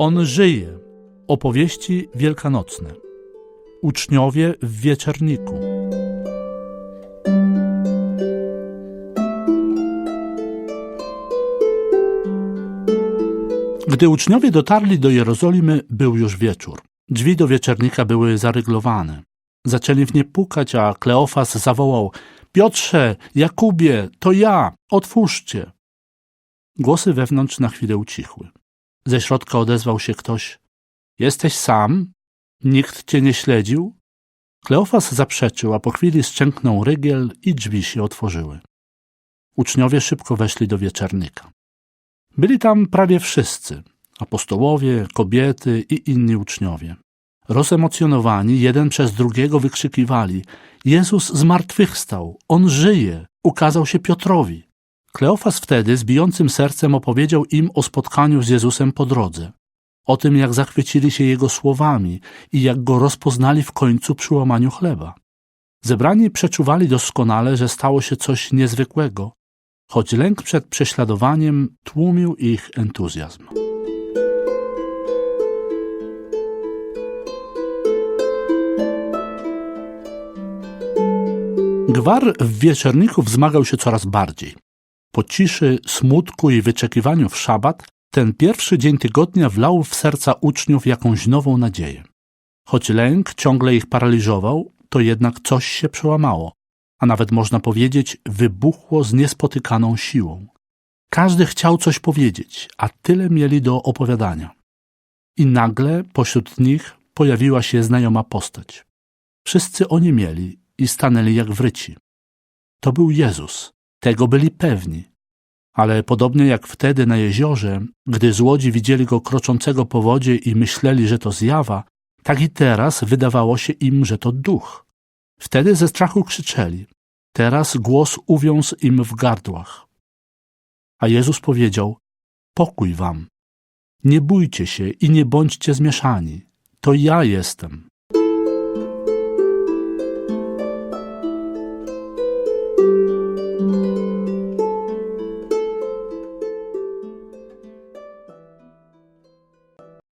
On żyje. Opowieści wielkanocne. Uczniowie w wieczerniku. Gdy uczniowie dotarli do Jerozolimy, był już wieczór. Drzwi do wieczernika były zaryglowane. Zaczęli w nie pukać, a Kleofas zawołał: Piotrze, Jakubie, to ja, otwórzcie. Głosy wewnątrz na chwilę ucichły. Ze środka odezwał się ktoś: Jesteś sam? Nikt cię nie śledził? Kleofas zaprzeczył, a po chwili szczęknął rygiel i drzwi się otworzyły. Uczniowie szybko weszli do wieczernika. Byli tam prawie wszyscy apostołowie, kobiety i inni uczniowie. Rozemocjonowani, jeden przez drugiego wykrzykiwali: Jezus zmartwychwstał, on żyje, ukazał się Piotrowi. Kleofas wtedy z bijącym sercem opowiedział im o spotkaniu z Jezusem po drodze, o tym, jak zachwycili się jego słowami i jak go rozpoznali w końcu przy łamaniu chleba. Zebrani przeczuwali doskonale, że stało się coś niezwykłego, choć lęk przed prześladowaniem tłumił ich entuzjazm. Gwar w wieczorniku wzmagał się coraz bardziej. Po ciszy, smutku i wyczekiwaniu w szabat, ten pierwszy dzień tygodnia wlał w serca uczniów jakąś nową nadzieję. Choć lęk ciągle ich paraliżował, to jednak coś się przełamało, a nawet można powiedzieć, wybuchło z niespotykaną siłą. Każdy chciał coś powiedzieć, a tyle mieli do opowiadania. I nagle pośród nich pojawiła się znajoma postać. Wszyscy oni mieli i stanęli jak wryci. To był Jezus, tego byli pewni. Ale podobnie jak wtedy na jeziorze, gdy z łodzi widzieli go kroczącego po wodzie i myśleli, że to zjawa, tak i teraz wydawało się im, że to duch. Wtedy ze strachu krzyczeli. Teraz głos uwiązł im w gardłach. A Jezus powiedział: Pokój wam. Nie bójcie się i nie bądźcie zmieszani. To ja jestem.